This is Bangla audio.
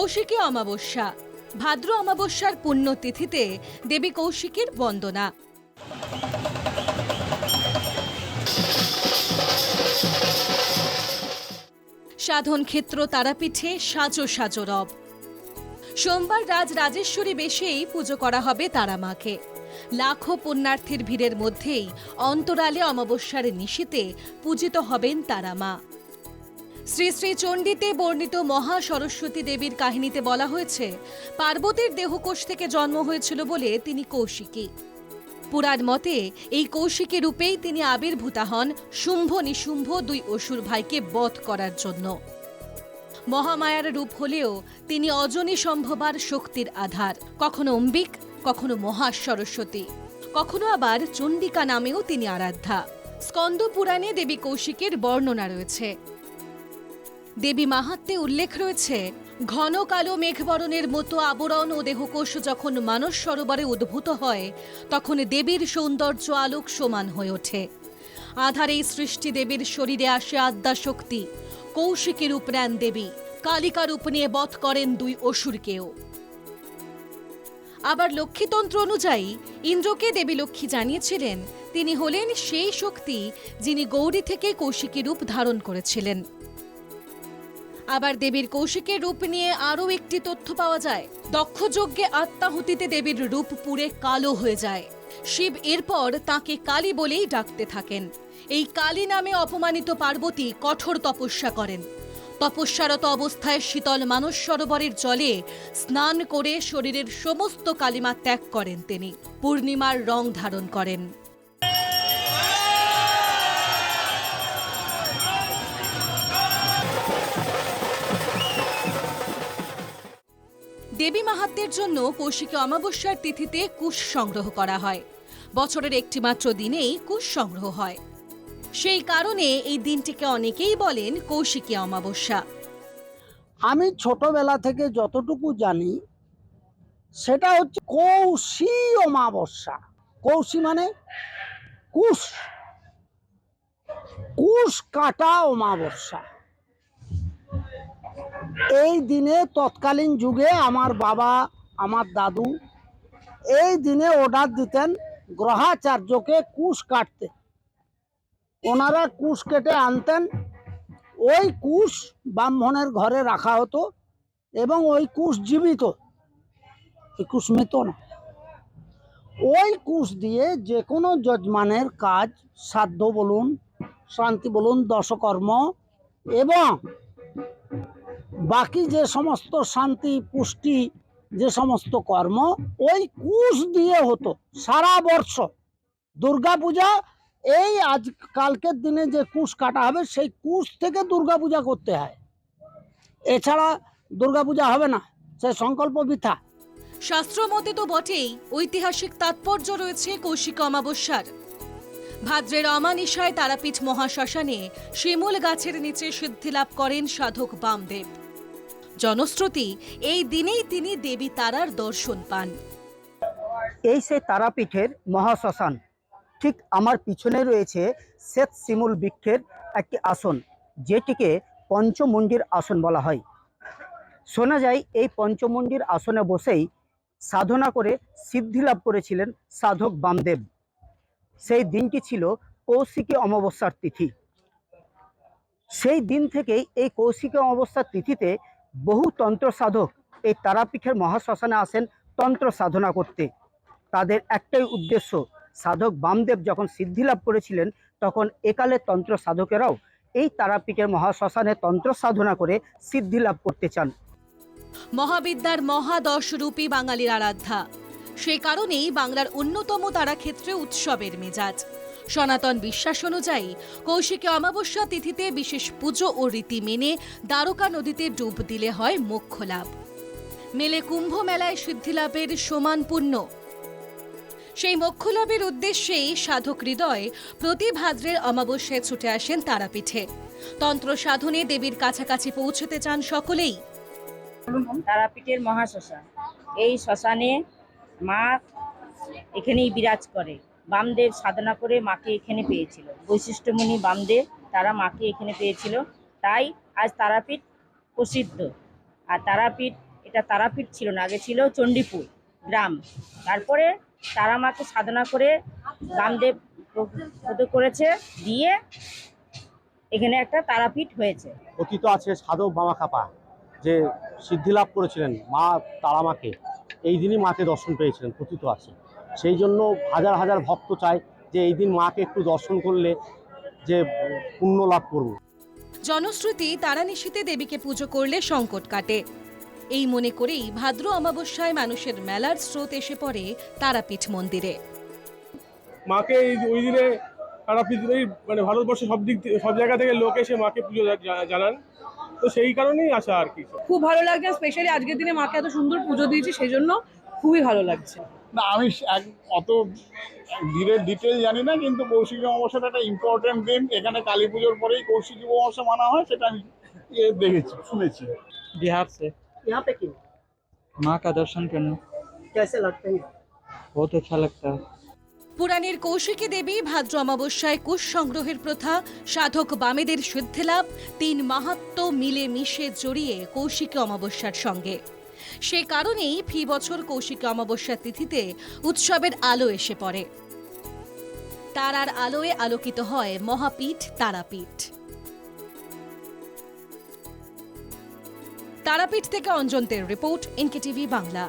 কৌশিকী অমাবস্যা। ভাদ্র অমাবস্যার পুণ্যতিথিতে দেবী কৌশিকীর বন্দনা। সাধন ক্ষেত্র তারাপীঠে সাজো সাজো রব। সোমবার রাজ রাজেশ্বরী বেশেই পুজো করা হবে তারা মাকে। লাখো পুণ্যার্থীর ভিড়ের মধ্যেই অন্তরালে অমাবস্যার নিশীতে পূজিত হবেন তারা মা। শ্রী শ্রী চণ্ডীতে বর্ণিত মহা সরস্বতী দেবীর কাহিনীতে বলা হয়েছে, পার্বতীর দেহকোষ থেকে জন্ম হয়েছিল বলে তিনি কৌশিকী। পুরাণ মতে, এই কৌশিকী রূপেই তিনি আবির্ভূতা হন শুম্ভ নিশুম্ভ দুই অসুর ভাইকে বধ করার জন্য। মহামায়ার রূপ হলেও তিনি অজনী সম্ভবার শক্তির আধার, কখনো অম্বিক, কখনো মহা সরস্বতী, কখনো আবার চণ্ডিকা নামেও তিনি আরাধ্যা। স্কন্দ পুরাণে দেবী কৌশিকের বর্ণনা রয়েছে। দেবী মাহাত্মে উল্লেখ রয়েছে, ঘন কালো মেঘবরণের মতো আবরণ ও দেহকোষ যখন মানস সরোবরে উদ্ভূত হয়, তখন দেবীর সৌন্দর্য আলোক সমান হয়ে ওঠে। আধারে সৃষ্টি দেবীর শরীরে আসে আদ্যা শক্তি, কৌশিকী রূপ নেন দেবী, কালিকা রূপ নিয়ে বধ করেন দুই অসুরকেও আবার লক্ষ্মীতন্ত্র অনুযায়ী, ইন্দ্রকে দেবী লক্ষ্মী জানিয়েছিলেন, তিনি হলেন সেই শক্তি যিনি গৌরী থেকে কৌশিকী রূপ ধারণ করেছিলেন। আবার দেবীর কৌশিকের রূপ নিয়ে আরও একটি তথ্য পাওয়া যায়। দক্ষযজ্ঞে আত্মাহুতিতে দেবীর রূপ পুড়ে কালো হয়ে যায়। শিব এরপর তাকে কালী বলেই ডাকতে থাকেন। এই কালী নামে অপমানিত পার্বতী কঠোর তপস্যা করেন। তপস্যারত অবস্থায় শীতল মানস সরোবরের জলে স্নান করে শরীরের সমস্ত কালিমা ত্যাগ করেন তিনি। পূর্ণিমার রং ধারণ করেন। দেবী মাহাত্মের জন্য কৌশিকী অমাবস্যার তিথিতে কুশ সংগ্রহ করা হয়। বছরের একটিমাত্র দিনেই কুশ সংগ্রহ হয়। সেই কারণে এই দিনটিকে অনেকেই বলেন কৌশিকী অমাবস্যা। আমি ছোটবেলা থেকে যতটুকু জানি, সেটা হচ্ছে কৌশী অমাবস্যা। কৌশী মানে কুশ। কুশ কাটা অমাবস্যা। এই দিনে তৎকালীন যুগে আমার বাবা, আমার দাদু এই দিনে অর্ডার দিতেন, গ্রহাচার্যকে কুশ কাটতে। ওনারা কুশ কেটে আনতেন। ওই কুশ ব্রাহ্মণের ঘরে রাখা হতো এবং ওই কুশ জীবিত। কুশ মৃত না। ওই কুশ দিয়ে যে কোনো যজমানের কাজ, সাধ্য বলুন শান্তি বলুন, দশকর্ম এবং বাকি যে সমস্ত শান্তি, পুষ্টি, যে সমস্ত কর্ম, ওই কুশ দিয়ে হতো সারা বর্ষ। দুর্গাপূজা এই আজ কালকের দিনে যে কুশ কাটা হবে, সেই কুশ থেকে দুর্গাপূজা করতে হয়। এছাড়া দুর্গাপূজা হবে না, সে সংকল্প বৃথা। শাস্ত্রমতে তো বটেই, ঐতিহাসিক তাৎপর্য রয়েছে কৌশিক অমাবস্যার। ভাদ্রের অমানিশায় তারাপীঠ মহাশ্মশানে শিমুল গাছের নিচে সিদ্ধি লাভ করেন সাধক বামদেব। জনশ্রুতি, এই দিনেই তিনি দেবী তারার দর্শন পান। এই সেই তারাপীঠের মহাশ্মশান। ঠিক আমার পিছনে রয়েছে শ্বেত শিমুল বৃক্ষের একটি আসন, যেটিকে পঞ্চমুণ্ডির আসন বলা হয়। শোনা যায়, এই পঞ্চমুণ্ডির আসনে বসেই সাধনা করে সিদ্ধি লাভ করেছিলেন সাধক বামদেব। সেই দিনটি ছিল কৌশিকী অমাবস্যার তিথি। সেই দিন থেকেই এই কৌশিকী অমাবস্যার তিথিতে বহু তন্ত্র সাধক এই তারাপীঠের মহাশ্মশানে আসেন তন্ত্র সাধনা করতে। তাদের একটাই উদ্দেশ্য, সাধক বামদেব যখন সিদ্ধি লাভ করেছিলেন, তখন একালে তন্ত্র সাধকেরাও এই তারাপীঠের মহাশ্মশানে তন্ত্র সাধনা করে সিদ্ধি লাভ করতে চান। মহাবিদ্যার মহাদশরূপী বাঙালির আরাধ্যা। সেই কারণেই বাংলার অন্যতম তারাক্ষেত্রে উৎসবের মেজাজ। সনাতন বিশ্বাস অনুযায়ী কৌশিকী অমাবস্যা তিথিতে বিশেষ পুজো ও রীতি মেনে দ্বারকা নদীতে ডুব দিলে হয় মোক্ষ লাভ মেলে কুম্ভ মেলায় সিদ্ধিলাভের সমান পুণ্য। সেই মোক্ষলাভের উদ্দেশ্যেই সাধক হৃদয় প্রতি ভাদ্রের অমাবস্যায় ছুটে আসেন তারাপীঠে। তন্ত্র সাধনে দেবীর কাছাকাছি পৌঁছতে চান সকলেই। তারাপীঠের মহাশ্মশান। এই শ্মশানে মা এখানেই বিরাজ করে। বামদেব সাধনা করে মাকে এখানে পেয়েছিল। বৈশিষ্ট্যমণি বামদেব তারা মাকে এখানে পেয়েছিল। তাই আজ তারাপীঠ প্রসিদ্ধ। আর তারাপীঠ, এটা তারাপীঠ ছিল না, আগে ছিল চণ্ডীপুর গ্রাম। তারপরে তারা মাকে সাধনা করে বামদেব করেছে, দিয়ে এখানে একটা তারাপীঠ হয়েছে। অতীত আছে সাধক বামা খাপা, যে সিদ্ধি লাভ করেছিলেন মা তারা মাকে এই দিনই মাকে দর্শন পেয়েছিলেন কথিত আছে সেই জন্য হাজার হাজার ভক্ত চায় যে এই দিন মাকে একটু দর্শন করলে যে পুণ্য লাভ করব। জনশ্রুতি তারা নিশীতে দেবীকে পুজো করলে সংকট কাটে। এই মনে করেই ভাদ্র অমাবস্যায় মানুষের মেলার স্রোত এসে পড়ে তারাপীঠ মন্দিরে। মাকে এই ওই দিনে পৃথিবীর মানে ভারতবর্ষে সব দিক থেকে- সব জায়গা থেকে লোক এসে মাকে পুজো জানান। তো সেই কারণেই আসা আর কি। খুব ভালো লাগছে স্পেশালি আজকের দিনে মাকে এত সুন্দর পুজো দিয়েছি সেই জন্য খুবই ভালো লাগছে। না আমি এক অত দিনের ডিটেল জানি না কিন্তু কৌশিকী অমাবস্যাটা একটা ইম্পর্টেন্ট দিন এখানে কালী পুজোর পরেই কৌশিকী অমাবস্যা মানা হয় সেটা আমি এ দেখেছি শুনেছি बिहार से यहाँ पे क्यों माँ का दर्शन करने कैसे लगते हैं बहुत अच्छा लगता है পুরাণের কৌশিকী দেবী ভাদ্র অমাবস্যায় কুশ সংগ্রহের প্রথা সাধক বামেদের সিদ্ধিলাভ তিন মাহাত্ম মিলে মিশে জড়িয়ে কৌশিকী অমাবস্যার সঙ্গে সে কারণেই ফি বছর কৌশিক অমাবস্যার তিথিতে উৎসবের আলো এসে পড়ে। তারার আলোয় আলোকিত হয় মহাপীঠ, তারাপীঠ। তারাপীঠ থেকে অঞ্জন্তের রিপোর্ট এনকে টিভি বাংলা।